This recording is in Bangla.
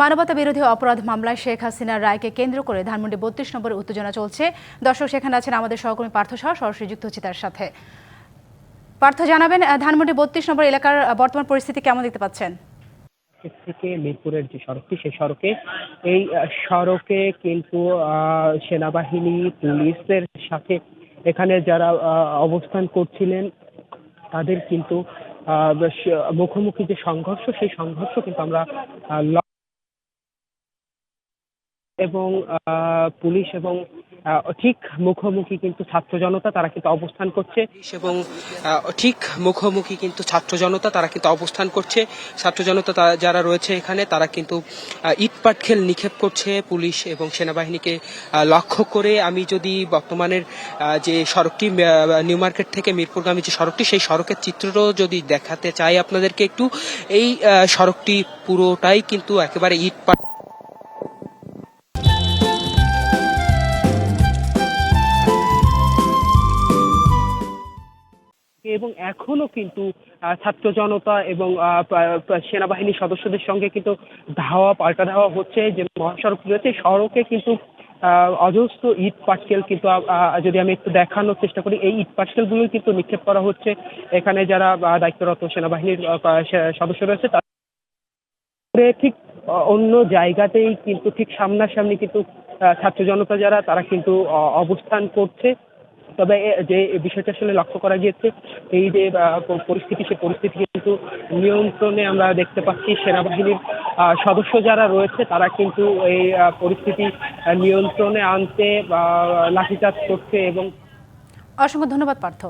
মানবতা বিরোধী অপরাধ মামলায় শেখ হাসিনার রায়কে কেন্দ্র করে ধানমন্ডি বত্রিশ নম্বরে উত্তেজনা চলছে। দর্শক সেখানে আছেন আমাদের সহকর্মী পার্থ শাহ, সরাসরি যুক্ত হচ্ছে তার সাথে। পার্থ, জানাবেন ধানমন্ডি বত্রিশ নম্বর এলাকার বর্তমান পরিস্থিতি কেমন দেখতে পাচ্ছেন? থেকে মিরপুরের যে সড়কটি, সেই সড়কে, এই সড়কে কিন্তু সেনাবাহিনী, পুলিশের সাথে এখানে যারা অবস্থান করছিলেন, তাদের কিন্তু মুখোমুখি যে সংঘর্ষ, সেই সংঘর্ষ কিন্তু আমরা এবং পুলিশ এবং ঠিক মুখোমুখি কিন্তু ছাত্র জনতা তারা কিন্তু অবস্থান করছে। এবং ঠিক মুখোমুখি কিন্তু ছাত্র জনতা তারা কিন্তু অবস্থান করছে। ছাত্র জনতা যারা রয়েছে এখানে তারা কিন্তু ইট পাটখেল নিক্ষেপ করছে পুলিশ এবং সেনাবাহিনীকে লক্ষ্য করে। আমি যদি বর্তমানের যে সড়কটি নিউ মার্কেট থেকে মিরপুরগামী যে সড়কটি, সেই সড়কের চিত্রও যদি দেখাতে চাই আপনাদেরকে একটু, এই সড়কটি পুরোটাই কিন্তু একেবারে ইট এবং এখনও কিন্তু ছাত্র জনতা এবং সেনাবাহিনীর সদস্যদের সঙ্গে কিন্তু ধাওয়া, পাল্টা ধাওয়া হচ্ছে, যে মহাসড়ক রয়েছে সড়কে কিন্তু অজস্র ইট পাটকেল কিন্তু যদি আমি একটু দেখানোর চেষ্টা করি, এই ইট পাটকেলগুলো কিন্তু নিক্ষেপ করা হচ্ছে। এখানে যারা দায়িত্বরত সেনাবাহিনীর সদস্য রয়েছে তারা ঠিক অন্য জায়গাতেই কিন্তু ঠিক সামনাসামনি কিন্তু ছাত্র জনতা যারা, তারা কিন্তু অবস্থান করছে। তবে যে বিষয়টা আসলে লক্ষ্য করা গিয়েছে, এই যে পরিস্থিতি, সে পরিস্থিতি কিন্তু নিয়ন্ত্রণে আমরা দেখতে পাচ্ছি সেনাবাহিনীর সদস্য যারা রয়েছে, তারা কিন্তু এই পরিস্থিতি নিয়ন্ত্রণে আনতে লাঠিচার্জ করছে এবং অসংখ্য ধন্যবাদ, পার্থ।